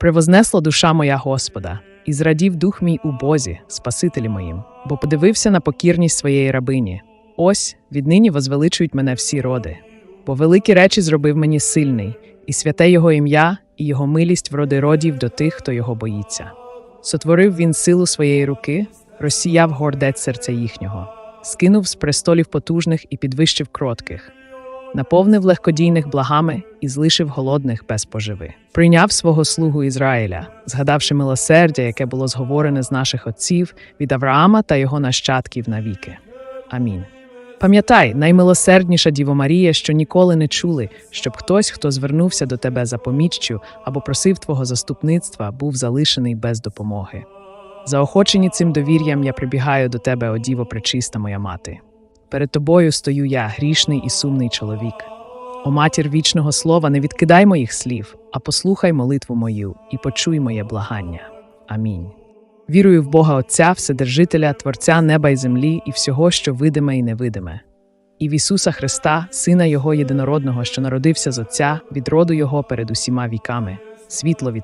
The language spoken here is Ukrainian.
Превознесла душа моя Господа, і зрадів дух мій у Бозі, Спасителі моїм, бо подивився на покірність своєї рабині. Ось віднині возвеличують мене всі роди. Бо великі речі зробив мені сильний, і святе його ім'я, і його милість в роди родів до тих, хто його боїться. Сотворив він силу своєї руки, розсіяв гордець серця їхнього, скинув з престолів потужних і підвищив кротких, наповнив легкодійних благами і злишив голодних без поживи. Прийняв свого слугу Ізраїля, згадавши милосердя, яке було зговорене з наших отців від Авраама та його нащадків навіки. Амінь. Пам'ятай, наймилосердніша Діво Марія, що ніколи не чули, щоб хтось, хто звернувся до тебе за поміччю або просив твого заступництва, був залишений без допомоги. Заохочені цим довір'ям я прибігаю до тебе, о Діво пречиста моя мати. Перед тобою стою я, грішний і сумний чоловік. О матір вічного слова, не відкидай моїх слів, а послухай молитву мою і почуй моє благання. Амінь. Вірую в Бога Отця, Вседержителя, Творця неба й землі і всього, що видиме і невидиме, і в Ісуса Христа, Сина Його єдинородного, що народився з Отця, від роду Його перед усіма віками, світло від